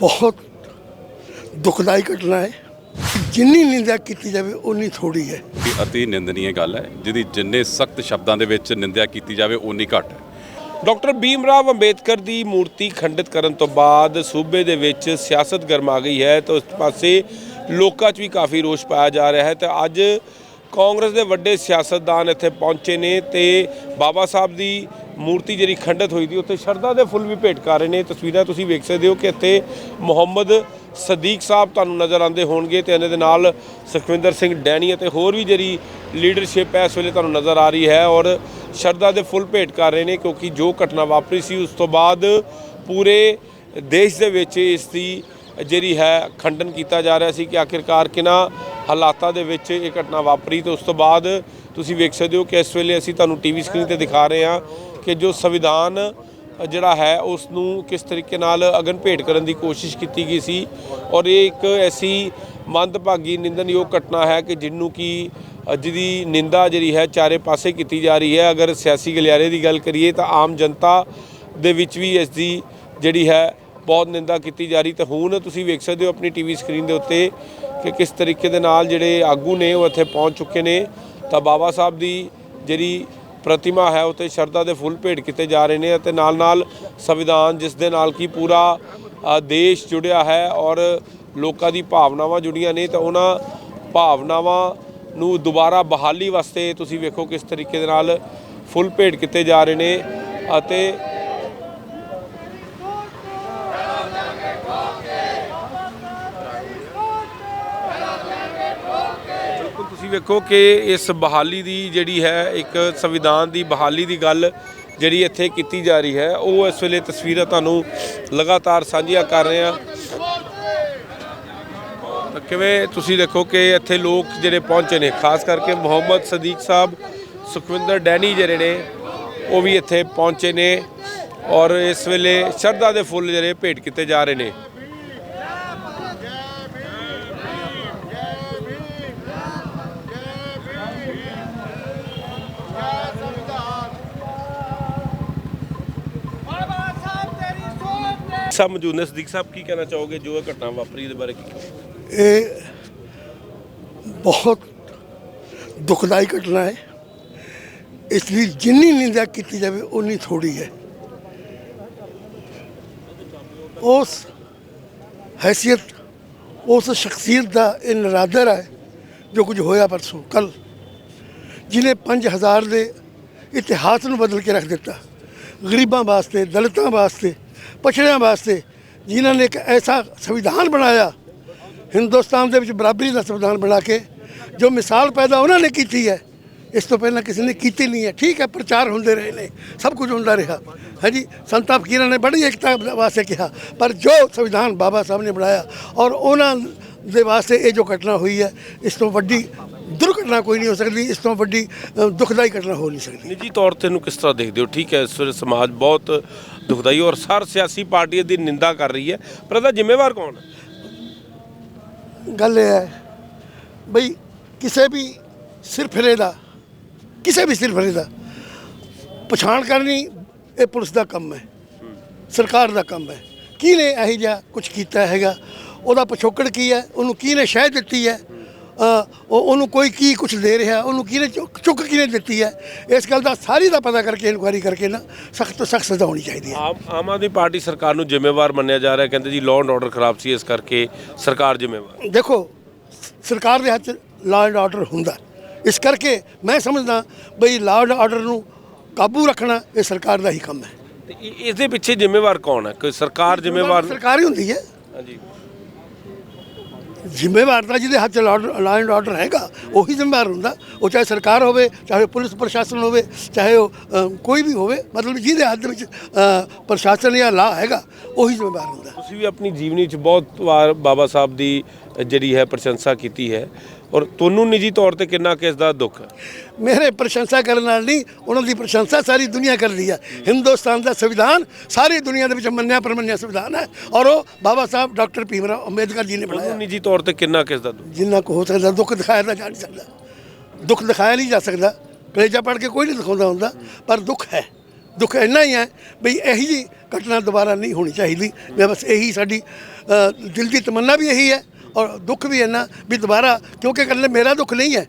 ਬਹੁਤ ਦੁਖਦਾਈ ਘਟਨਾ ਹੈ। ਜਿੰਨੀ ਨਿੰਦਿਆ ਕੀਤੀ ਜਾਵੇ ਉਨੀ ਥੋੜੀ ਹੈ। ਇਹ ਅਤੀ ਨਿੰਦਨੀय ਗੱਲ ਹੈ ਜਿਹਦੀ ਜਿੰਨੇ ਸਖਤ ਸ਼ਬਦਾਂ ਦੇ ਵਿੱਚ ਨਿੰਦਿਆ ਕੀਤੀ ਜਾਵੇ ਉਨੀ ਘੱਟ ਹੈ। ਡਾਕਟਰ ਭੀਮਰਾਵ ਅੰਬੇਦਕਰ ਦੀ ਮੂਰਤੀ ਖੰਡਿਤ ਕਰਨ ਤੋਂ ਬਾਅਦ ਸੂਬੇ ਦੇ ਵਿੱਚ ਸਿਆਸਤ ਗਰਮਾ ਗਈ ਹੈ ਤਾਂ ਉਸ ਪਾਸੇ ਲੋਕਾਂ 'ਚ ਵੀ ਕਾਫੀ ਰੋਸ ਪਾਇਆ ਜਾ ਰਿਹਾ ਹੈ ਤੇ ਅੱਜ ਕਾਂਗਰਸ ਦੇ ਵੱਡੇ ਸਿਆਸਤਦਾਨ ਇੱਥੇ ਪਹੁੰਚੇ ਨੇ ਤੇ ਬਾਬਾ ਸਾਹਿਬ ਦੀ ਮੂਰਤੀ ਜਿਹੜੀ ਖੰਡਿਤ ਹੋਈ ਦੀ ਉੱਤੇ ਸ਼ਰਧਾ ਦੇ ਫੁੱਲ ਵੀ ਭੇਟ ਕਰ ਰਹੇ ਨੇ। ਤਸਵੀਰਾਂ ਤੁਸੀਂ ਵੇਖ ਸਕਦੇ ਹੋ ਕਿ ਇੱਥੇ ਮੁਹੰਮਦ ਸਦੀਕ ਸਾਹਿਬ ਤੁਹਾਨੂੰ ਨਜ਼ਰ ਆਉਂਦੇ ਹੋਣਗੇ ਤੇ ਇਹਨਾਂ ਦੇ ਨਾਲ ਸੁਖਵਿੰਦਰ ਸਿੰਘ ਡੈਣੀ ਅਤੇ ਹੋਰ ਵੀ ਜਿਹੜੀ ਲੀਡਰਸ਼ਿਪ ਹੈ, ਇਸ ਵੇਲੇ ਤੁਹਾਨੂੰ ਨਜ਼ਰ ਆ ਰਹੀ ਹੈ ਔਰ ਸ਼ਰਧਾ ਦੇ ਫੁੱਲ ਭੇਟ ਕਰ ਰਹੇ ਨੇ ਕਿਉਂਕਿ ਜੋ ਘਟਨਾ ਵਾਪਰੀ ਸੀ, ਉਸ ਤੋਂ ਬਾਅਦ ਪੂਰੇ ਦੇਸ਼ ਦੇ ਵਿੱਚ ਇਸ ਦੀ ਜਿਹੜੀ ਹੈ, ਖੰਡਨ ਕੀਤਾ ਜਾ ਰਿਹਾ ਸੀ ਕਿ ਆਖਿਰਕਾਰ ਕਿਹਨਾਂ ਹਾਲਾਤਾਂ ਦੇ ਵਿੱਚ ਇਹ ਘਟਨਾ ਵਾਪਰੀ ਤੇ ਉਸ ਤੋਂ ਬਾਅਦ ਤੁਸੀਂ ਵੇਖ ਸਕਦੇ ਹੋ ਕਿ ਇਸ ਵੇਲੇ ਅਸੀਂ ਤੁਹਾਨੂੰ ਟੀਵੀ ਸਕਰੀਨ ਤੇ ਦਿਖਾ ਰਹੇ ਹਾਂ ਕਿ ਜੋ ਸੰਵਿਧਾਨ ਜਿਹੜਾ ਹੈ ਉਸ ਨੂੰ ਕਿਸ ਤਰੀਕੇ ਨਾਲ ਅਗਨ ਭੇਟ ਕਰਨ ਦੀ ਕੋਸ਼ਿਸ਼ ਕੀਤੀ ਗਈ ਸੀ। ਔਰ ਇਹ ਇੱਕ ਐਸੀ ਮੰਦਭਾਗੀ ਨਿੰਦਨਯੋਗ ਘਟਨਾ ਹੈ ਕਿ ਜਿਹਨੂੰ ਕਿ ਅ, ਜਿਹਦੀ ਨਿੰਦਾ ਜਿਹੜੀ ਹੈ ਚਾਰੇ ਪਾਸੇ ਕੀਤੀ ਜਾ ਰਹੀ ਹੈ। ਅਗਰ ਸਿਆਸੀ ਗਲਿਆਰੇ ਦੀ ਗੱਲ ਕਰੀਏ ਤਾਂ ਆਮ ਜਨਤਾ ਦੇ ਵਿੱਚ ਵੀ ਇਸ ਦੀ ਜਿਹੜੀ ਹੈ ਬਹੁਤ ਨਿੰਦਾ ਕੀਤੀ ਜਾ ਰਹੀ। ਤੇ ਹੁਣ ਤੁਸੀਂ ਵੇਖ ਸਕਦੇ ਹੋ ਆਪਣੀ ਟੀਵੀ ਸਕਰੀਨ ਦੇ ਉੱਤੇ ਕਿ ਕਿਸ ਤਰੀਕੇ ਦੇ ਨਾਲ ਜਿਹੜੇ ਆਗੂ ਨੇ ਉਹ ਇੱਥੇ ਪਹੁੰਚ ਚੁੱਕੇ ਨੇ। ਤਾਂ ਬਾਬਾ ਸਾਹਿਬ ਦੀ ਜਿਹੜੀ ਪ੍ਰਤਿਮਾ ਹੈ ਉਤੇ ਸ਼ਰਧਾ ਦੇ ਫੁੱਲ ਭੇਟ ਕੀਤੇ ਜਾ ਰਹੇ ਨੇ ਅਤੇ ਨਾਲ ਨਾਲ ਸੰਵਿਧਾਨ, ਜਿਸ ਦੇ ਨਾਲ ਕੀ ਪੂਰਾ ਦੇਸ਼ ਜੁੜਿਆ ਹੈ ਔਰ ਲੋਕਾਂ ਦੀ ਭਾਵਨਾਵਾਂ ਜੁੜੀਆਂ ਨੇ, ਤਾਂ ਉਹਨਾਂ ਭਾਵਨਾਵਾਂ ਨੂੰ ਦੁਬਾਰਾ ਬਹਾਲੀ ਵਾਸਤੇ ਤੁਸੀਂ ਵੇਖੋ ਕਿਸ ਤਰੀਕੇ ਦੇ ਨਾਲ ਫੁੱਲ ਭੇਟ ਕੀਤੇ ਜਾ ਰਹੇ ਨੇ ਅਤੇ ਵੇਖੋ ਕਿ ਇਸ ਬਹਾਲੀ ਦੀ ਜਿਹੜੀ ਹੈ, ਇੱਕ ਸੰਵਿਧਾਨ ਦੀ ਬਹਾਲੀ ਦੀ ਗੱਲ ਜਿਹੜੀ ਇੱਥੇ ਕੀਤੀ ਜਾ ਰਹੀ ਹੈ, ਉਹ ਇਸ ਵੇਲੇ ਤਸਵੀਰਾਂ ਤੁਹਾਨੂੰ ਲਗਾਤਾਰ ਸਾਂਝੀਆਂ ਕਰ ਰਹੇ ਹਾਂ। ਕਿਵੇਂ ਤੁਸੀਂ ਦੇਖੋ ਕਿ ਇੱਥੇ ਲੋਕ ਜਿਹੜੇ ਪਹੁੰਚੇ ਨੇ, ਖਾਸ ਕਰਕੇ ਮੁਹੰਮਦ ਸਦੀਕ ਸਾਹਿਬ, ਸੁਖਵਿੰਦਰ ਡੈਨੀ ਜਿਹੜੇ ਨੇ, ਉਹ ਵੀ ਇੱਥੇ ਪਹੁੰਚੇ ਨੇ ਔਰ ਇਸ ਵੇਲੇ ਸ਼ਰਧਾ ਦੇ ਫੁੱਲ ਜਿਹੜੇ ਭੇਟ ਕੀਤੇ ਜਾ ਰਹੇ ਨੇ। ਸਾਹਿਬ ਮੌਜੂਦ ਨੇ। ਸਦੀਕ ਸਾਹਿਬ, ਕੀ ਕਹਿਣਾ ਚਾਹੋਗੇ ਜੋ ਇਹ ਘਟਨਾ ਵਾਪਰੀ ਇਹਦੇ ਬਾਰੇ? ਕੀ ਇਹ ਬਹੁਤ ਦੁਖਦਾਈ ਘਟਨਾ ਹੈ। ਇਸ ਲਈ ਜਿੰਨੀ ਨਿੰਦਿਆ ਕੀਤੀ ਜਾਵੇ ਉਨੀ ਥੋੜੀ ਹੈ। ਉਸ ਹੈਸੀਅਤ, ਉਸ ਸ਼ਖਸੀਅਤ ਦਾ ਇਹ ਨਰਾਦਰ ਹੈ, ਜੋ ਕੁਝ ਹੋਇਆ ਪਰਸੋਂ ਕੱਲ ਜਿਨੇ 5000 ਦੇ ਇਤਿਹਾਸ ਨੂੰ ਬਦਲ ਕੇ ਰੱਖ ਦਿੱਤਾ। ਗਰੀਬਾਂ ਵਾਸਤੇ, ਦਲਿਤਾਂ ਵਾਸਤੇ ਪਛੜਿਆਂ ਵਾਸਤੇ ਜਿਨ੍ਹਾਂ ਨੇ ਇੱਕ ਐਸਾ ਸੰਵਿਧਾਨ ਬਣਾਇਆ ਹਿੰਦੁਸਤਾਨ ਦੇ ਵਿੱਚ ਬਰਾਬਰੀ ਦਾ ਸੰਵਿਧਾਨ ਬਣਾ ਕੇ ਜੋ ਮਿਸਾਲ ਪੈਦਾ ਉਹਨਾਂ ਨੇ ਕੀਤੀ ਹੈ ਇਸ ਤੋਂ ਪਹਿਲਾਂ ਕਿਸੇ ਨੇ ਕੀਤੀ ਨਹੀਂ ਹੈ। ਠੀਕ ਹੈ ਪ੍ਰਚਾਰ ਹੁੰਦੇ ਰਹੇ ਨੇ ਸਭ ਕੁਝ ਹੁੰਦਾ ਰਿਹਾ। ਹਾਂਜੀ ਸੰਤਾਂ ਫਕੀਰਾਂ ਨੇ ਬੜੀ ਏਕਤਾ ਵਾਸਤੇ ਕਿਹਾ ਪਰ ਜੋ ਸੰਵਿਧਾਨ ਬਾਬਾ ਸਾਹਿਬ ਨੇ ਬਣਾਇਆ ਔਰ ਉਹਨਾਂ ਦੇ ਵਾਸਤੇ ਇਹ ਜੋ ਘਟਨਾ ਹੋਈ ਹੈ ਇਸ ਤੋਂ ਵੱਡੀ ਦੁਰਘਟਨਾ ਕੋਈ ਨਹੀਂ ਹੋ ਸਕਦੀ ਇਸ ਤੋਂ ਵੱਡੀ ਅ, ਦੁਖਦਾਈ ਘਟਨਾ ਹੋ ਨਹੀਂ ਸਕਦੀ। ਨਿੱਜੀ ਤੌਰ ਤੇ ਇਹਨੂੰ ਕਿਸ ਤਰ੍ਹਾਂ ਦੇਖਦੇ ਹੋ? ਠੀਕ ਹੈ ਇਸ ਵੇਲੇ ਸਮਾਜ ਬਹੁਤ ਦੁਖਦਾਈ ਔਰ ਸਰ ਸਿਆਸੀ ਪਾਰਟੀ ਦੀ ਨਿੰਦਾ ਕਰ ਰਹੀ ਹੈ। ਪਰ ਇਹਦਾ ਜ਼ਿੰਮੇਵਾਰ ਕੌਣ ਹੈ? ਗੱਲ ਇਹ ਹੈ ਬਈ ਕਿਸੇ ਵੀ ਸਿਰਫਿਰੇ ਦਾ, ਕਿਸੇ ਵੀ ਸਿਰਫਿਰੇ ਦਾ ਪਛਾਣ ਕਰਨੀ ਇਹ ਪੁਲਿਸ ਦਾ ਕੰਮ ਹੈ, ਸਰਕਾਰ ਦਾ ਕੰਮ ਹੈ। ਕਿਹਨੇ ਇਹੋ ਜਿਹਾ ਕੁਝ ਕੀਤਾ ਹੈਗਾ? ਉਹਦਾ ਪਿਛੋਕੜ ਕੀ ਹੈ? ਉਹਨੂੰ ਕਿਹਨੇ ਸ਼ਹਿ ਦਿੱਤੀ ਹੈ? ਉਹ ਉਹਨੂੰ ਕੋਈ ਕੀ ਕੁਝ ਦੇ ਰਿਹਾ ਉਹਨੂੰ ਕਿਹਨੇ ਚੁੱਕ ਕਿਹਨੇ ਦਿੱਤੀ ਹੈ? ਇਸ ਗੱਲ ਦਾ ਸਾਰੀ ਦਾ ਪਤਾ ਕਰਕੇ ਇਨਕੁਆਇਰੀ ਕਰਕੇ ਨਾ ਸਖਤ ਸਖਤ ਸਜ਼ਾ ਹੋਣੀ ਚਾਹੀਦੀ ਹੈ। ਆਮ ਆਮ ਆਦਮੀ ਪਾਰਟੀ ਸਰਕਾਰ ਨੂੰ ਜ਼ਿੰਮੇਵਾਰ ਮੰਨਿਆ ਜਾ ਰਿਹਾ ਕਹਿੰਦੇ ਜੀ ਲਾਅ ਐਂਡ ਆਰਡਰ ਖਰਾਬ ਸੀ ਇਸ ਕਰਕੇ ਸਰਕਾਰ ਜ਼ਿੰਮੇਵਾਰ। ਦੇਖੋ ਸਰਕਾਰ ਦੇ ਹੱਥ ਲਾਅ ਐਂਡ ਆਰਡਰ ਹੁੰਦਾ। ਇਸ ਕਰਕੇ ਮੈਂ ਸਮਝਦਾ ਬਈ ਲਾਅ ਐਂਡ ਆਰਡਰ ਨੂੰ ਕਾਬੂ ਰੱਖਣਾ ਇਹ ਸਰਕਾਰ ਦਾ ਹੀ ਕੰਮ ਹੈ। ਇਸ ਦੇ ਪਿੱਛੇ ਜ਼ਿੰਮੇਵਾਰ ਕੌਣ ਹੈ? ਕੋਈ ਸਰਕਾਰ ਜ਼ਿੰਮੇਵਾਰ ਸਰਕਾਰ ਹੀ ਹੁੰਦੀ ਹੈ। ਹਾਂਜੀ। ਜ਼ਿੰਮੇਵਾਰ ਤਾਂ ਜਿਹਦੇ ਹੱਥ ਲਾਅ ਐਂਡ ਆਰਡਰ ਹੈਗਾ, ਉਹੀ ਜ਼ਿੰਮੇਵਾਰ ਹੁੰਦਾ। ਉਹ ਚਾਹੇ ਸਰਕਾਰ ਹੋਵੇ, ਚਾਹੇ ਪੁਲਿਸ ਪ੍ਰਸ਼ਾਸਨ ਹੋਵੇ, ਚਾਹੇ ਉਹ ਕੋਈ ਵੀ ਹੋਵੇ, ਮਤਲਬ ਜਿਹਦੇ ਹੱਥ ਵਿੱਚ ਪ੍ਰਸ਼ਾਸਨ ਜਾਂ ਲਾਅ ਹੈਗਾ, ਉਹੀ ਜ਼ਿੰਮੇਵਾਰ ਹੁੰਦਾ। ਤੁਸੀਂ ਵੀ ਆਪਣੀ ਜੀਵਨੀ 'ਚ ਬਹੁਤ ਵਾਰ ਬਾਬਾ ਸਾਹਿਬ ਦੀ ਜਿਹੜੀ ਹੈ ਪ੍ਰਸ਼ੰਸਾ ਕੀਤੀ ਹੈ। ਔਰ ਤੁਹਾਨੂੰ ਨਿੱਜੀ ਤੌਰ ਤੇ ਕਿੰਨਾ ਕਿਸ ਦਾ ਦੁੱਖ ਹੈ? ਮੇਰੇ ਪ੍ਰਸ਼ੰਸਾ ਕਰਨ ਨਾਲ ਨਹੀਂ ਉਹਨਾਂ ਦੀ ਪ੍ਰਸ਼ੰਸਾ ਸਾਰੀ ਦੁਨੀਆ ਕਰਦੀ ਹੈ ਹਿੰਦੁਸਤਾਨ ਦਾ ਸੰਵਿਧਾਨ ਸਾਰੀ ਦੁਨੀਆ ਦੇ ਵਿੱਚ ਮੰਨਿਆ ਪ੍ਰਮੰਨਿਆ ਸੰਵਿਧਾਨ ਹੈ ਔਰ ਉਹ ਬਾਬਾ ਸਾਹਿਬ ਡਾਕਟਰ ਭੀਮਰਾਓ ਅੰਬੇਦਕਰ ਜੀ ਨੇ ਬਣਾਇਆ। ਤੁਹਾਨੂੰ ਨਿੱਜੀ ਤੌਰ ਤੇ ਕਿੰਨਾ ਕਿਸ ਦਾ ਦੁੱਖ ਜਿੰਨਾ ਕੁ ਹੋ ਸਕਦਾ ਦੁੱਖ ਦਿਖਾਇਆ ਤਾਂ ਜਾ ਨਹੀਂ ਸਕਦਾ। ਦੁੱਖ ਦਿਖਾਇਆ ਨਹੀਂ ਜਾ ਸਕਦਾ। ਕਲੇਜਾ ਪੜ ਕੇ ਕੋਈ ਨਹੀਂ ਦਿਖਾਉਂਦਾ ਹੁੰਦਾ ਪਰ ਦੁੱਖ ਹੈ। ਦੁੱਖ ਇੰਨਾ ਹੀ ਹੈ ਵੀ ਇਹੀ ਜੀ ਘਟਨਾ ਦੁਬਾਰਾ ਨਹੀਂ ਹੋਣੀ ਚਾਹੀਦੀ। ਮੈਂ ਬਸ ਇਹੀ ਸਾਡੀ ਦਿਲ ਦੀ ਤਮੰਨਾ ਵੀ ਇਹੀ ਹੈ ਔਰ ਦੁੱਖ ਵੀ ਇੰਨਾ ਵੀ ਦੁਬਾਰਾ ਕਿਉਂਕਿ ਇਕੱਲੇ ਮੇਰਾ ਦੁੱਖ ਨਹੀਂ ਹੈ।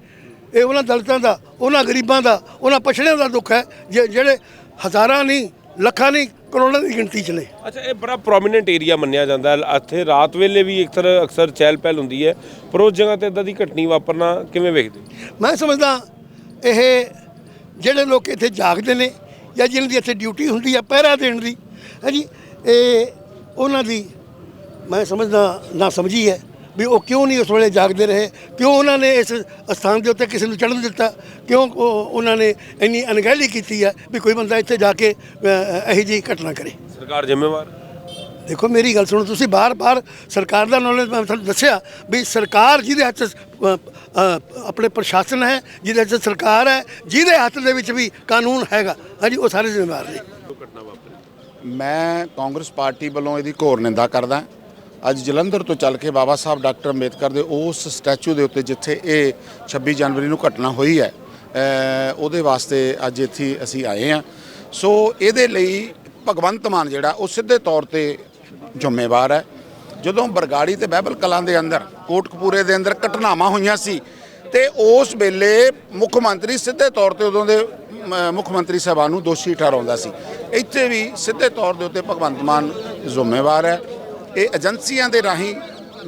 ਇਹ ਉਹਨਾਂ ਦਲਿਤਾਂ ਦਾ ਉਹਨਾਂ ਗਰੀਬਾਂ ਦਾ ਉਹਨਾਂ ਪਛੜਿਆਂ ਦਾ ਦੁੱਖ ਹੈ ਜਿਹੜੇ ਹਜ਼ਾਰਾਂ ਨਹੀਂ ਲੱਖਾਂ ਨਹੀਂ ਕਰੋੜਾਂ ਦੀ ਗਿਣਤੀ 'ਚ ਨੇ। ਅੱਛਾ ਇਹ ਬੜਾ ਪ੍ਰੋਮਿਨੈਂਟ ਏਰੀਆ ਮੰਨਿਆ ਜਾਂਦਾ ਹੈ। ਇੱਥੇ ਰਾਤ ਵੇਲੇ ਵੀ ਇੱਕ ਤਰ੍ਹਾਂ ਅਕਸਰ ਚਹਿਲ ਪਹਿਲ ਹੁੰਦੀ ਹੈ ਪਰ ਉਸ ਜਗ੍ਹਾ ਤੇ ਇਦਾਂ ਦੀ ਘਟਨੀ ਵਾਪਰਨਾ ਕਿਵੇਂ ਵੇਖਦੇ ਹੋ? ਮੈਂ ਸਮਝਦਾ ਇਹ ਜਿਹੜੇ ਲੋਕ ਇੱਥੇ ਜਾਗਦੇ ਨੇ ਜਾਂ ਜਿਹਨਾਂ ਦੀ ਇੱਥੇ ਡਿਊਟੀ ਹੁੰਦੀ ਆ ਪਹਿਰਾ ਦੇਣ ਦੀ ਹੈ ਜੀ ਇਹ ਉਹਨਾਂ ਦੀ ਮੈਂ ਸਮਝਦਾ ਨਾ ਸਮਝੀ ਹੈ। ਵੀ ਉਹ ਕਿਉਂ ਨਹੀਂ ਉਸ ਵੇਲੇ ਜਾਗਦੇ ਰਹੇ? ਕਿਉਂ ਉਹਨਾਂ ਨੇ ਇਸ ਸਥਾਨ ਦੇ ਉੱਤੇ ਕਿਸੇ ਨੂੰ ਚੜ੍ਹਨ ਦਿੱਤਾ? ਕਿਉਂ ਉਹ- ਉਹਨਾਂ ਨੇ ਇੰਨੀ ਅਣਗਹਿਲੀ ਕੀਤੀ ਹੈ ਵੀ ਕੋਈ ਬੰਦਾ ਇੱਥੇ ਜਾ ਕੇ ਇਹੋ ਜਿਹੀ ਘਟਨਾ ਕਰੇ? ਸਰਕਾਰ ਜ਼ਿੰਮੇਵਾਰ? ਦੇਖੋ ਮੇਰੀ ਗੱਲ ਸੁਣੋ ਤੁਸੀਂ ਬਾਰ-ਬਾਰ ਸਰਕਾਰ ਦਾ ਨੌਲੇਜ ਮੈਂ ਤੁਹਾਨੂੰ ਦੱਸਿਆ ਵੀ ਸਰਕਾਰ ਜਿਹਦੇ ਹੱਥ ਆਪਣੇ ਪ੍ਰਸ਼ਾਸਨ ਹੈ ਜਿਹਦੇ ਹੱਥ ਸਰਕਾਰ ਹੈ ਜਿਹਦੇ ਹੱਥ ਦੇ ਵਿੱਚ ਵੀ ਕਾਨੂੰਨ ਹੈਗਾ ਹਾਂਜੀ ਉਹ ਸਾਰੇ ਜ਼ਿੰਮੇਵਾਰ ਨੇ। ਮੈਂ ਕਾਂਗਰਸ ਪਾਰਟੀ ਵੱਲੋਂ ਇਹਦੀ ਘੋਰ ਨਿੰਦਾ ਕਰਦਾ। ਅੱਜ ਜਲੰਧਰ ਤੋਂ ਚੱਲ ਕੇ ਬਾਬਾ ਸਾਹਿਬ ਡਾਕਟਰ ਅੰਬੇਦਕਰ ਦੇ ਉਸ ਸਟੈਚੂ ਦੇ ਉੱਤੇ ਜਿੱਥੇ ਇਹ 26 ਜਨਵਰੀ ਨੂੰ ਘਟਨਾ ਹੋਈ ਹੈ ਉਹਦੇ ਵਾਸਤੇ ਅੱਜ ਇੱਥੇ ਅਸੀਂ ਆਏ ਹਾਂ। ਸੋ ਇਹਦੇ ਲਈ ਭਗਵੰਤ ਮਾਨ ਜਿਹੜਾ, ਉਹ ਸਿੱਧੇ ਤੌਰ ਤੇ ਜ਼ਿੰਮੇਵਾਰ ਹੈ। ਜਦੋਂ ਬਰਗਾੜੀ ਤੇ ਬਹਿਬਲ ਕਲਾਂ ਦੇ ਅੰਦਰ, ਕੋਟਕਪੂਰੇ ਦੇ ਅੰਦਰ ਘਟਨਾਵਾਂ ਹੋਈਆਂ ਸੀ ਤੇ ਉਸ ਵੇਲੇ ਮੁੱਖ ਮੰਤਰੀ ਸਿੱਧੇ ਤੌਰ ਤੇ ਉਦੋਂ ਦੇ ਮੁੱਖ ਮੰਤਰੀ ਸਾਹਿਬਾਨ ਨੂੰ ਦੋਸ਼ੀ ਠਹਿਰਾਉਂਦਾ ਸੀ। ਇੱਥੇ ਵੀ ਸਿੱਧੇ ਤੌਰ ਦੇ ਉੱਤੇ ਭਗਵੰਤ ਮਾਨ ਜ਼ਿੰਮੇਵਾਰ ਹੈ। ਇਹ ਏਜੰਸੀਆਂ ਦੇ ਰਾਹੀਂ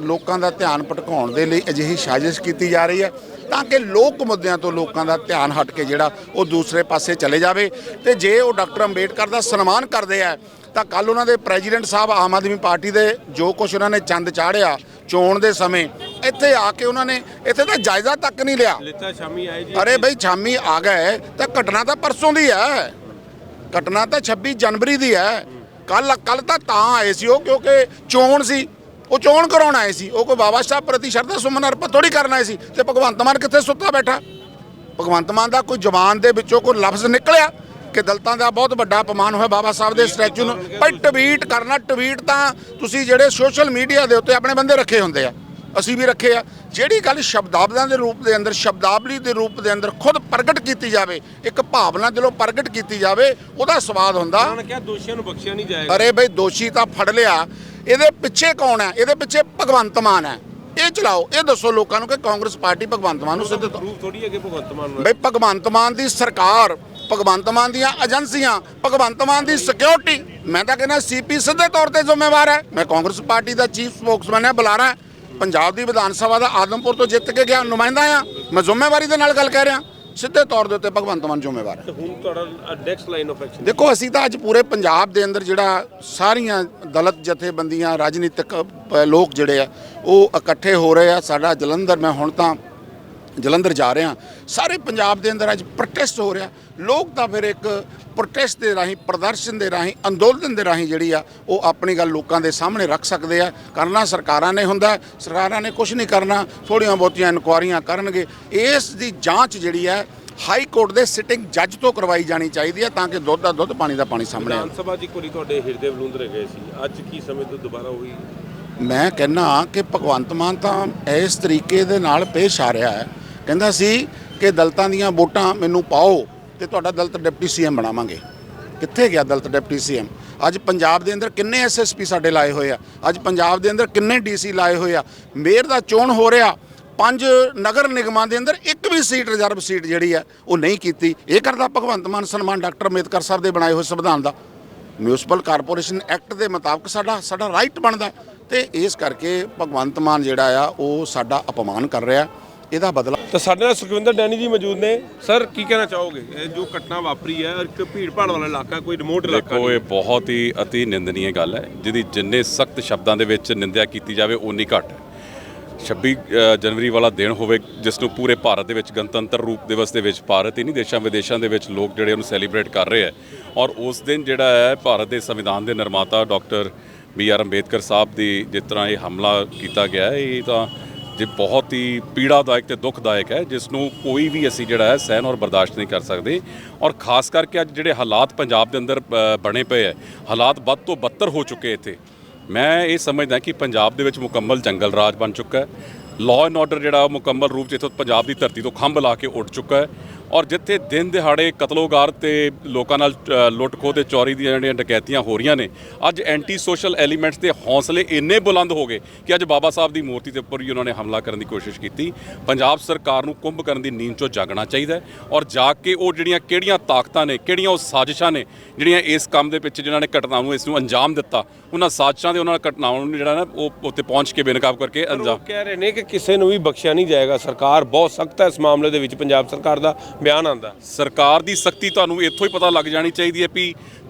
ਲੋਕਾਂ ਦਾ ਧਿਆਨ ਭਟਕਾਉਣ ਦੇ ਲਈ ਅਜਿਹੀ ਸਾਜ਼ਿਸ਼ ਕੀਤੀ ਜਾ ਰਹੀ ਹੈ ਤਾਂ ਕਿ ਲੋਕ ਮੁੱਦਿਆਂ ਤੋਂ ਲੋਕਾਂ ਦਾ ਧਿਆਨ ਹਟ ਕੇ ਜਿਹੜਾ ਉਹ ਦੂਸਰੇ ਪਾਸੇ ਚਲੇ ਜਾਵੇ ਤੇ ਜੇ ਉਹ ਡਾਕਟਰ ਅੰਬੇਡਕਰ ਦਾ ਸਨਮਾਨ ਕਰਦੇ ਆ ਤਾਂ ਕੱਲ ਉਹਨਾਂ ਦੇ ਪ੍ਰੈਜ਼ੀਡੈਂਟ ਸਾਹਿਬ ਆਮ ਆਦਮੀ ਪਾਰਟੀ ਦੇ ਜੋ ਕੁਝ ਉਹਨਾਂ ਨੇ ਚੰਦ ਚਾੜਿਆ ਚੋਣ ਦੇ ਸਮੇਂ ਇੱਥੇ ਆ ਕੇ ਉਹਨਾਂ ਨੇ ਇੱਥੇ ਤਾਂ ਜਾਇਜ਼ਾ ਤੱਕ ਨਹੀਂ ਲਿਆ। ਲਿੱਤਾ ਸ਼ਾਮੀ ਆਏ ਜੀ। ਅਰੇ ਬਈ ਸ਼ਾਮੀ ਆ ਗਏ ਤਾਂ ਘਟਨਾ ਤਾਂ ਪਰਸੋਂ ਦੀ ਹੈ। ਘਟਨਾ ਤਾਂ 26 ਜਨਵਰੀ ਦੀ ਹੈ। ਕੱਲ ਕੱਲ ਤਾਂ ਤਾਂ ਆਏ ਸੀ ਉਹ ਕਿਉਂਕਿ ਚੋਣ ਸੀ। ਉਹ ਚੋਣ ਕਰਾਉਣ ਆਏ ਸੀ। ਉਹ ਕੋਈ ਬਾਬਾ ਸਾਹਿਬ ਪ੍ਰਤੀ ਸ਼ਰਧਾ ਸੁਮਨ ਅਰਪਿਤ ਥੋੜੀ ਕਰਨ ਆਏ ਸੀ। ਤੇ ਭਗਵੰਤ ਮਾਨ ਕਿੱਥੇ ਸੁੱਤਾ ਬੈਠਾ? ਭਗਵੰਤ ਮਾਨ ਦਾ ਕੋਈ ਜ਼ਬਾਨ ਦੇ ਵਿੱਚੋਂ ਕੋਈ ਲਫ਼ਜ਼ ਨਿਕਲਿਆ ਕਿ ਦਲਤਾਂ ਦਾ ਬਹੁਤ ਵੱਡਾ ਅਪਮਾਨ ਹੋਇਆ ਬਾਬਾ ਸਾਹਿਬ ਦੇ ਸਟੈਚੂ ਨੂੰ? ਭਾਈ ਟਵੀਟ ਕਰਨਾ ਟਵੀਟ ਤਾਂ ਤੁਸੀਂ ਜਿਹੜੇ ਸੋਸ਼ਲ ਮੀਡੀਆ ਦੇ ਉੱਤੇ ਆਪਣੇ ਬੰਦੇ ਰੱਖੇ ਹੁੰਦੇ ਆ। ਅਸੀਂ ਵੀ ਰੱਖੇ ਆ। ਜਿਹੜੀ ਗੱਲ ਸ਼ਬਦਾਵਲੀਆਂ ਦੇ ਰੂਪ ਦੇ ਅੰਦਰ ਸ਼ਬਦਾਵਲੀ ਦੇ ਰੂਪ ਦੇ ਅੰਦਰ ਖੁਦ ਪ੍ਰਗਟ ਕੀਤੀ ਜਾਵੇ ਇੱਕ ਭਾਵਨਾ ਦਿਲੋਂ ਪ੍ਰਗਟ ਕੀਤੀ ਜਾਵੇ ਉਹਦਾ ਸਵਾਦ ਹੁੰਦਾ। ਉਹਨਾਂ ਨੇ ਕਿਹਾ ਦੋਸ਼ੀਆਂ ਨੂੰ ਬਖਸ਼ਿਆ ਨਹੀਂ ਜਾਏਗਾ। ਅਰੇ ਬਈ ਦੋਸ਼ੀ ਤਾਂ ਫੜ ਲਿਆ। ਇਹਦੇ ਪਿੱਛੇ ਕੌਣ ਹੈ? ਇਹਦੇ ਪਿੱਛੇ ਭਗਵੰਤ ਮਾਨ ਹੈ। ਇਹ ਚਲਾਓ। ਇਹ ਦੱਸੋ ਲੋਕਾਂ ਨੂੰ ਕਿ ਕਾਂਗਰਸ ਪਾਰਟੀ ਭਗਵੰਤ ਮਾਨ ਨੂੰ ਸਿੱਧੇ ਪ੍ਰੂਫ ਥੋੜੀ ਹੈ ਕਿ ਭਗਵੰਤ ਮਾਨ ਨੂੰ। ਬਈ ਭਗਵੰਤ ਮਾਨ ਦੀ ਸਰਕਾਰ ਭਗਵੰਤ ਮਾਨ ਦੀਆਂ ਏਜੰਸੀਆਂ ਭਗਵੰਤ ਮਾਨ ਦੀ ਸਿਕਿਉਰਿਟੀ ਮੈਂ ਤਾਂ ਕਹਿੰਦਾ ਸੀਪੀ ਸਿੱਧੇ ਤੌਰ ਤੇ ਜ਼ਿੰਮੇਵਾਰ ਹੈ। ਮੈਂ ਕਾਂਗਰਸ ਪਾਰਟੀ ਦਾ ਚੀਫ ਸਪੋਕਸਮੈਨ ਹੈ ਬੁਲਾਰਾ ਪੰਜਾਬ ਦੀ ਵਿਧਾਨ ਸਭਾ ਦਾ ਆਦਮਪੁਰ ਤੋਂ ਜਿੱਤ ਕੇ ਗਿਆ ਨੁਮਾਇੰਦਾ ਆ ਮੈਂ ਜ਼ਿੰਮੇਵਾਰੀ ਦੇ ਨਾਲ ਗੱਲ ਕਹਿ ਰਿਹਾ। ਸਿੱਧੇ ਤੌਰ ਦੇ ਉੱਤੇ ਭਗਵੰਤ ਮਾਨ ਜ਼ਿੰਮੇਵਾਰ ਹੈ। ਹੁਣ ਤੁਹਾਡਾ ਨੈਕਸਟ ਲਾਈਨ ਆਫ ਐਕਸ਼ਨ ਦੇਖੋ ਅਸੀਂ ਤਾਂ ਅੱਜ ਪੂਰੇ ਪੰਜਾਬ ਦੇ ਅੰਦਰ ਜਿਹੜਾ ਸਾਰੀਆਂ ਦਲਿਤ ਜਥੇਬੰਦੀਆਂ ਰਾਜਨੀਤਿਕ ਲੋਕ ਜਿਹੜੇ ਆ ਉਹ ਇਕੱਠੇ ਹੋ ਰਹੇ ਆ। ਸਾਡਾ ਜਲੰਧਰ ਮੈਂ ਹੁਣ ਤਾਂ ਜਲੰਧਰ ਜਾ ਰਿਹਾ ਸਾਰੇ ਪੰਜਾਬ ਦੇ ਅੰਦਰ ਅੱਜ ਪ੍ਰੋਟੈਸਟ ਹੋ ਰਿਹਾ। ਲੋਕ ਤਾਂ ਫਿਰ ਇੱਕ ਪ੍ਰੋਟੈਸਟ ਦੇ ਰਾਹੀਂ ਪ੍ਰਦਰਸ਼ਨ ਦੇ ਰਾਹੀਂ ਅੰਦੋਲਨ ਦੇ ਰਾਹੀਂ ਜਿਹੜੀ ਆ ਉਹ ਆਪਣੀ ਗੱਲ ਲੋਕਾਂ ਦੇ ਸਾਹਮਣੇ ਰੱਖ ਸਕਦੇ ਆ। ਕਰਨਾ ਸਰਕਾਰਾਂ ਨੇ ਹੁੰਦਾ। ਸਰਕਾਰਾਂ ਨੇ ਕੁਝ ਨਹੀਂ ਕਰਨਾ। ਥੋੜੀਆਂ ਬਹੁਤੀਆਂ ਇਨਕੁਆਰੀਆਂ ਕਰਨਗੇ। ਇਸ ਦੀ ਜਾਂਚ ਜਿਹੜੀ ਹੈ ਹਾਈ ਕੋਰਟ ਦੇ ਸਿਟਿੰਗ ਜੱਜ ਤੋਂ ਕਰਵਾਈ ਜਾਣੀ ਚਾਹੀਦੀ ਹੈ ਤਾਂ ਕਿ ਦੁੱਧ ਦਾ ਦੁੱਧ ਪਾਣੀ ਦਾ ਪਾਣੀ ਸਾਹਮਣੇ ਆਵੇ ਵਿਧਾਨ ਸਭਾ ਇੱਕ ਵਾਰੀ ਤੁਹਾਡੇ ਹਿਰਦੇ ਬਲੂੰਦਰੇ ਗਏ ਸੀ। ਅੱਜ ਕੀ ਸਮੇਂ ਤੋਂ ਦੁਬਾਰਾ ਹੋਈ ਮੈਂ ਕਹਿੰਨਾ ਕਿ ਭਗਵੰਤ ਮਾਨ ਤਾਂ ਇਸ ਤਰੀਕੇ ਦੇ ਨਾਲ ਪੇਸ਼ ਆ ਰਿਹਾ ਹੈ। ਕਹਿੰਦਾ ਸੀ ਕਿ ਦਲਤਾਂ ਦੀਆਂ ਵੋਟਾਂ ਮੈਨੂੰ ਪਾਓ ਤੇ ਤੁਹਾਡਾ ਦਲਤ ਡਿਪਟੀ ਸੀਐਮ ਬਣਾਵਾਂਗੇ। ਕਿੱਥੇ ਗਿਆ ਦਲਤ ਡਿਪਟੀ ਸੀਐਮ? ਅੱਜ ਪੰਜਾਬ ਦੇ ਅੰਦਰ ਕਿੰਨੇ ਐਸਐਸਪੀ ਸਾਡੇ ਲਾਏ ਹੋਏ ਆ? ਅੱਜ ਪੰਜਾਬ ਦੇ ਅੰਦਰ ਕਿੰਨੇ ਡੀਸੀ ਲਾਏ ਹੋਏ ਆ? ਮੇਅਰ ਦਾ ਚੋਣ ਹੋ ਰਿਹਾ। ਪੰਜ ਨਗਰ ਨਿਗਮਾਂ ਦੇ ਅੰਦਰ ਇੱਕ ਵੀ ਸੀਟ, ਰਿਜ਼ਰਵ ਸੀਟ ਜਿਹੜੀ ਆ, ਉਹ ਨਹੀਂ ਕੀਤੀ। ਇਹ ਕਰਦਾ ਭਗਵੰਤ ਮਾਨ ਸਨਮਾਨ ਡਾਕਟਰ ਅੰਬੇਦਕਰ ਸਾਹਿਬ ਦੇ ਬਣਾਏ ਹੋਏ ਸੰਵਿਧਾਨ ਦਾ। ਮਿਊਨਿਸਪਲ ਕਾਰਪੋਰੇਸ਼ਨ ਐਕਟ ਦੇ ਮੁਤਾਬਕ ਸਾਡਾ ਸਾਡਾ ਰਾਈਟ ਬਣਦਾ। ਤੇ ਇਸ ਕਰਕੇ ਭਗਵੰਤ ਮਾਨ ਜਿਹੜਾ ਆ, ਉਹ ਸਾਡਾ ਅਪਮਾਨ ਕਰ ਰਿਹਾ। ਇਹਦਾ ਬਦਲਾ ਤਾਂ ਸਾਡੇ ਨਾਲ ਸੁਖਵਿੰਦਰ ਡੈਨੀ ਜੀ ਮੌਜੂਦ ਨੇ। ਸਰ ਕੀ ਕਹਿਣਾ ਚਾਹੋਗੇ? ਇਹ ਜੋ ਘਟਨਾ ਵਾਪਰੀ ਹੈ ਇੱਕ ਭੀੜ ਭਾੜ ਵਾਲਾ ਇਲਾਕਾ ਕੋਈ ਰਿਮੋਟ ਇਲਾਕਾ ਦੇਖੋ ਨਹੀਂ। ਇਹ ਬਹੁਤ ਹੀ ਅਤੀ ਨਿੰਦਨੀय ਗੱਲ ਹੈ ਜਿਹਦੀ ਜਿੰਨੇ ਸਖਤ ਸ਼ਬਦਾਂ ਦੇ ਵਿੱਚ ਨਿੰਦਿਆ ਕੀਤੀ ਜਾਵੇ ਓਨੀ ਘੱਟ ਹੈ। 26 ਅ, ਜਨਵਰੀ ਵਾਲਾ ਦਿਨ ਹੋਵੇ ਜਿਸ ਨੂੰ ਪੂਰੇ ਭਾਰਤ ਦੇ ਵਿੱਚ ਗਣਤੰਤਰ ਰੂਪ ਦਿਵਸ ਦੇ ਵਿੱਚ ਭਾਰਤ ਹੀ ਨਹੀਂ ਦੇਸ਼ਾਂ ਵਿਦੇਸ਼ਾਂ ਦੇ ਵਿੱਚ ਲੋਕ ਜਿਹੜੇ ਉਹਨੂੰ ਸੈਲੀਬ੍ਰੇਟ ਕਰ ਰਹੇ ਹੈ। ਔਰ ਉਸ ਦਿਨ ਜਿਹੜਾ ਹੈ ਭਾਰਤ ਦੇ ਸੰਵਿਧਾਨ ਦੇ ਨਿਰਮਾਤਾ doctor B R Ambedkar Sahib ਦੀ ਜਿਸ ਤਰ੍ਹਾਂ ਇਹ ਹਮਲਾ ਕੀਤਾ ਗਿਆ ਇਹ ਤਾਂ ਜੇ ਬਹੁਤ ਹੀ ਪੀੜਾਦਾਇਕ ਤੇ ਦੁਖਦਾਇਕ ਹੈ ਜਿਸ ਨੂੰ ਕੋਈ ਵੀ ਅਸੀਂ ਜਿਹੜਾ ਹੈ ਸਹਿਨ ਔਰ ਬਰਦਾਸ਼ਤ ਨਹੀਂ ਕਰ ਸਕਦੇ। ਔਰ ਖਾਸ ਕਰਕੇ ਅੱਜ ਜਿਹੜੇ ਹਾਲਾਤ ਪੰਜਾਬ ਦੇ ਅੰਦਰ ਬਣੇ ਪਏ ਹੈ, ਹਾਲਾਤ ਵੱਧ ਤੋਂ ਬੱਤਰ ਹੋ ਚੁੱਕੇ ਇੱਥੇ। ਮੈਂ ਇਹ ਸਮਝਦਾ ਕਿ ਪੰਜਾਬ ਦੇ ਵਿੱਚ ਮੁਕੰਮਲ ਜੰਗਲ ਰਾਜ ਬਣ ਚੁੱਕਾ ਹੈ। ਲਾਅ ਐਂਡ ਆਰਡਰ ਜਿਹੜਾ ਉਹ ਮੁਕੰਮਲ ਰੂਪ 'ਚ ਇੱਥੋਂ ਪੰਜਾਬ ਦੀ ਧਰਤੀ ਤੋਂ ਖੰਭ ਲਾ ਕੇ ਉੱਠ ਚੁੱਕਾ ਹੈ। ਔਰ ਜਿੱਥੇ ਦਿਨ ਦਿਹਾੜੇ ਕਤਲੋਗਾਰ ਤੇ ਲੋਕਾਂ ਨਾਲ ਲੁੱਟ ਖੋਹ ਤੇ ਚੋਰੀ ਦੀਆਂ ਜਿਹੜੀਆਂ ਡਕੈਤੀਆਂ ਹੋ ਰਹੀਆਂ ਨੇ ਅੱਜ ਐਂਟੀ ਸੋਸ਼ਲ ਐਲੀਮੈਂਟਸ ਦੇ ਹੌਸਲੇ ਇੰਨੇ ਬੁਲੰਦ ਹੋ ਗਏ ਕਿ ਅੱਜ ਬਾਬਾ ਸਾਹਿਬ ਦੀ ਮੂਰਤੀ ਦੇ ਉੱਪਰ ਵੀ ਉਹਨਾਂ ਨੇ ਹਮਲਾ ਕਰਨ ਦੀ ਕੋਸ਼ਿਸ਼ ਕੀਤੀ। ਪੰਜਾਬ ਸਰਕਾਰ ਨੂੰ ਕੁੰਭ ਕਰਨ ਦੀ ਨੀਂਦ ਚੋਂ ਜਾਗਣਾ ਚਾਹੀਦਾ ਹੈ ਔਰ ਜਾਗ ਕੇ ਉਹ ਜਿਹੜੀਆਂ ਕਿਹੜੀਆਂ ਤਾਕਤਾਂ ਨੇ ਕਿਹੜੀਆਂ ਉਹ ਸਾਜ਼ਿਸ਼ਾਂ ਨੇ ਜਿਹੜੀਆਂ ਇਸ ਕੰਮ ਦੇ ਪਿੱਛੇ ਜਿਨ੍ਹਾਂ ਨੇ ਘਟਨਾ ਨੂੰ ਇਸ ਨੂੰ ਅੰਜਾਮ ਦਿੱਤਾ ਉਹਨਾਂ ਸਾਜ਼ਿਸ਼ਾਂ ਦੇ ਉਹਨਾਂ ਘਟਨਾਵਾਂ ਨੂੰ ਜਿਹੜਾ ਨਾ ਉਹ ਉੱਤੇ ਪਹੁੰਚ ਕੇ ਬੇਨਕਾਬ ਕਰਕੇ ਉਹ ਅੰਜਾਮ ਕਹਿ ਰਹੇ ਨੇ ਕਿ ਕਿਸੇ ਨੂੰ ਵੀ ਬਖਸ਼ਿਆ ਨਹੀਂ ਜਾਏਗਾ। ਸਰਕਾਰ ਬਹੁਤ ਸਖਤ ਹੈ ਇਸ ਮਾਮਲੇ ਦੇ ਵਿੱਚ ਪੰਜਾਬ ਸਰਕਾਰ ਦਾ। ਬਿਆਨ ਆਂਦਾ ਸਰਕਾਰ ਦੀ ਸਖਤੀ ਤੁਹਾਨੂੰ ਇੱਥੋਂ ਹੀ ਪਤਾ ਲੱਗ ਜਾਣੀ ਚਾਹੀਦੀ ਹੈ ਵੀ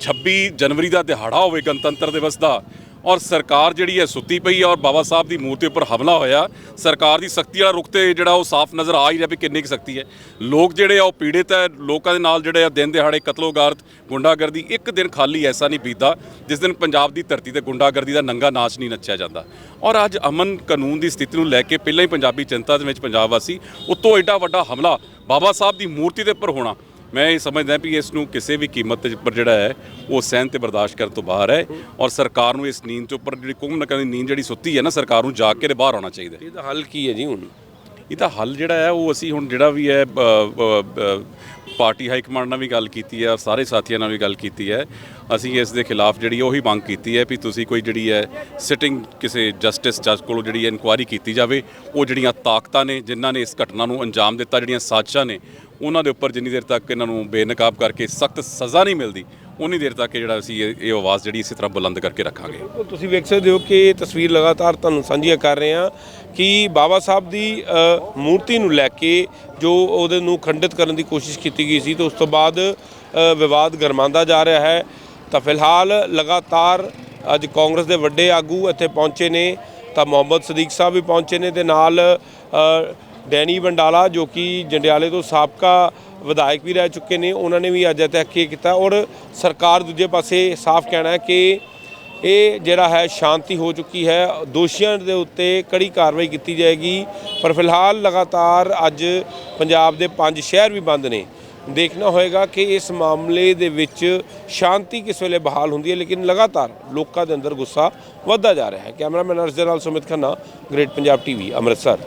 26 ਜਨਵਰੀ ਦਾ ਦਿਹਾੜਾ ਹੋਵੇ ਗਣਤੰਤਰ ਦਿਵਸ ਦਾ। ਔਰ ਸਰਕਾਰ ਜਿਹੜੀ ਹੈ ਸੁੱਤੀ ਪਈ ਔਰ ਬਾਬਾ ਸਾਹਿਬ ਦੀ ਮੂਰਤੀ ਉੱਪਰ ਹਮਲਾ ਹੋਇਆ। ਸਰਕਾਰ ਦੀ ਸਖਤੀ ਵਾਲਾ ਰੁਖ ਤੇ ਜਿਹੜਾ ਉਹ ਸਾਫ਼ ਨਜ਼ਰ ਆ ਹੀ ਰਿਹਾ ਵੀ ਕਿੰਨੀ ਕੁ ਸਖਤੀ ਹੈ। ਲੋਕ ਜਿਹੜੇ ਆ ਉਹ ਪੀੜਿਤ ਹੈ, ਲੋਕਾਂ ਦੇ ਨਾਲ ਜਿਹੜੇ ਆ ਦਿਨ ਦਿਹਾੜੇ ਕਤਲੋਗਾਰਤ, ਗੁੰਡਾਗਰਦੀ, ਇੱਕ ਦਿਨ ਖਾਲੀ ਐਸਾ ਨਹੀਂ ਬੀਤਦਾ, ਜਿਸ ਦਿਨ ਪੰਜਾਬ ਦੀ ਧਰਤੀ ਤੇ ਗੁੰਡਾਗਰਦੀ ਦਾ ਨੰਗਾ ਨਾਚ ਨਹੀਂ ਨੱਚਿਆ ਜਾਂਦਾ। ਔਰ ਅੱਜ ਅਮਨ ਕਾਨੂੰਨ ਦੀ ਸਥਿਤੀ ਨੂੰ ਲੈ ਕੇ ਪਹਿਲਾਂ ਹੀ ਪੰਜਾਬੀ ਜਨਤਾ ਦੇ ਵਿੱਚ ਪੰਜਾਬ ਵਾਸੀ ਉਤੋਂ ਐਡਾ ਵੱਡਾ ਹਮਲਾ ਬਾਬਾ ਸਾਹਿਬ ਦੀ ਮੂਰਤੀ ਦੇ ਉੱਪਰ ਹੋਣਾ ਮੈਂ ਇਹ ਸਮਝਦਾ ਵੀ ਇਸ ਨੂੰ ਕਿਸੇ ਵੀ ਕੀਮਤ ਤੇ ਉੱਪਰ ਜਿਹੜਾ ਹੈ, ਉਹ ਸਹਿਨ ਤੇ ਬਰਦਾਸ਼ਤ ਕਰਨ ਤੋਂ ਬਾਹਰ ਹੈ ਔਰ ਸਰਕਾਰ ਨੂੰ ਇਸ ਨੀਂਦ ਤੋਂ ਉੱਪਰ ਜਿਹੜੀ ਕੁੰਭ ਨਾ ਕਦੀ ਨੀਂਦ ਜਿਹੜੀ ਸੁੱਤੀ ਹੈ ਨਾ, ਸਰਕਾਰ ਨੂੰ ਜਾਗ ਕੇ ਬਾਹਰ ਆਉਣਾ ਚਾਹੀਦਾ ਇਹਦਾ ਹੱਲ ਕੀ ਹੈ ਜੀ ਹੁਣ? ਇਹਦਾ ਹੱਲ ਜਿਹੜਾ ਹੈ, ਉਹ ਅਸੀਂ ਹੁਣ ਜਿਹੜਾ ਵੀ ਹੈ ਪਾਰਟੀ ਹਾਈ ਕਮਾਂਡ ਨਾਲ ਵੀ ਗੱਲ ਕੀਤੀ ਹੈ, ਸਾਰੇ ਸਾਥੀਆਂ ਨਾਲ ਵੀ ਗੱਲ ਕੀਤੀ ਹੈ। ਅਸੀਂ ਇਸ ਦੇ ਖਿਲਾਫ ਜਿਹੜੀ ਉਹੀ ਮੰਗ ਕੀਤੀ ਹੈ ਵੀ ਤੁਸੀਂ ਕੋਈ ਜਿਹੜੀ ਹੈ ਸਿਟਿੰਗ ਕਿਸੇ ਜਸਟਿਸ ਜੱਜ ਕੋਲੋਂ ਜਿਹੜੀ ਇਨਕੁਆਇਰੀ ਕੀਤੀ ਜਾਵੇ, ਉਹ ਜਿਹੜੀਆਂ ਤਾਕਤਾਂ ਨੇ, ਜਿਨ੍ਹਾਂ ਨੇ ਇਸ ਘਟਨਾ ਨੂੰ ਅੰਜਾਮ ਦਿੱਤਾ, ਜਿਹੜੀਆਂ ਸਾਜ਼ਿਸ਼ਾਂ ਨੇ, ਉਹਨਾਂ ਦੇ ਉੱਪਰ ਜਿੰਨੀ ਦੇਰ ਤੱਕ ਇਹਨਾਂ ਨੂੰ ਬੇਨਕਾਬ ਕਰਕੇ ਸਖਤ ਸਜ਼ਾ ਨਹੀਂ ਮਿਲਦੀ ਉਨੀ ਦੇਰ ਤੱਕ ਜਿਹੜਾ ਅਸੀਂ ਇਹ ਇਹ ਆਵਾਜ਼ ਜਿਹੜੀ ਇਸੇ ਤਰ੍ਹਾਂ ਬੁਲੰਦ ਕਰਕੇ ਰੱਖਾਂਗੇ। ਬਿਲਕੁਲ ਤੁਸੀਂ ਵੇਖ ਸਕਦੇ ਹੋ ਕਿ ਇਹ ਤਸਵੀਰ ਲਗਾਤਾਰ ਤੁਹਾਨੂੰ ਸਾਂਝੀਆਂ ਕਰ ਰਹੇ ਹਾਂ ਕਿ ਬਾਬਾ ਸਾਹਿਬ ਦੀ ਅ, ਮੂਰਤੀ ਨੂੰ ਲੈ ਕੇ ਜੋ ਉਹਦੇ ਨੂੰ ਖੰਡਿਤ ਕਰਨ ਦੀ ਕੋਸ਼ਿਸ਼ ਕੀਤੀ ਗਈ ਸੀ ਤੇ ਉਸ ਤੋਂ ਬਾਅਦ ਅ, ਵਿਵਾਦ ਗਰਮਾਉਂਦਾ ਜਾ ਰਿਹਾ ਹੈ। ਤਾਂ ਫਿਲਹਾਲ ਲਗਾਤਾਰ ਅੱਜ ਕਾਂਗਰਸ ਦੇ ਵੱਡੇ ਆਗੂ ਇੱਥੇ ਪਹੁੰਚੇ ਨੇ ਤਾਂ ਮੁਹੰਮਦ ਸਦੀਕ ਸਾਹਿਬ ਵੀ ਪਹੁੰਚੇ ਨੇ ਤੇ ਨਾਲ ਅ, ਡੈਨੀ ਬੰਡਾਲਾ ਜੋ ਕਿ ਜੰਡਿਆਲੇ ਤੋਂ ਸਾਬਕਾ ਵਿਧਾਇਕ ਵੀ ਰਹਿ ਚੁੱਕੇ ਨੇ, ਉਹਨਾਂ ਨੇ ਵੀ ਅੱਜ ਇੱਥੇ ਅੱਖੇ ਕੀਤਾ। ਔਰ ਸਰਕਾਰ ਦੂਜੇ ਪਾਸੇ ਸਾਫ਼ ਕਹਿਣਾ ਹੈ ਕਿ ਇਹ ਜਿਹੜਾ ਹੈ, ਸ਼ਾਂਤੀ ਹੋ ਚੁੱਕੀ ਹੈ। ਦੋਸ਼ੀਆਂ ਦੇ ਉੱਤੇ ਕੜੀ ਕਾਰਵਾਈ ਕੀਤੀ ਜਾਏਗੀ। ਪਰ ਫਿਲਹਾਲ ਲਗਾਤਾਰ ਅੱਜ ਪੰਜਾਬ ਦੇ ਪੰਜ ਸ਼ਹਿਰ ਵੀ ਬੰਦ ਨੇ। ਦੇਖਣਾ ਹੋਏਗਾ ਕਿ ਇਸ ਮਾਮਲੇ ਦੇ ਵਿੱਚ ਸ਼ਾਂਤੀ ਕਿਸ ਵੇਲੇ ਬਹਾਲ ਹੁੰਦੀ ਹੈ, ਲੇਕਿਨ ਲਗਾਤਾਰ ਲੋਕਾਂ ਦੇ ਅੰਦਰ ਗੁੱਸਾ ਵੱਧਦਾ ਜਾ ਰਿਹਾ ਹੈ। ਕੈਮਰਾਮੈਨ ਅਰਸ਼ ਦੇ ਨਾਲ ਸੁਮਿਤ ਖੰਨਾ, ਗ੍ਰੇਟ ਪੰਜਾਬ ਟੀਵੀ, ਅੰਮ੍ਰਿਤਸਰ।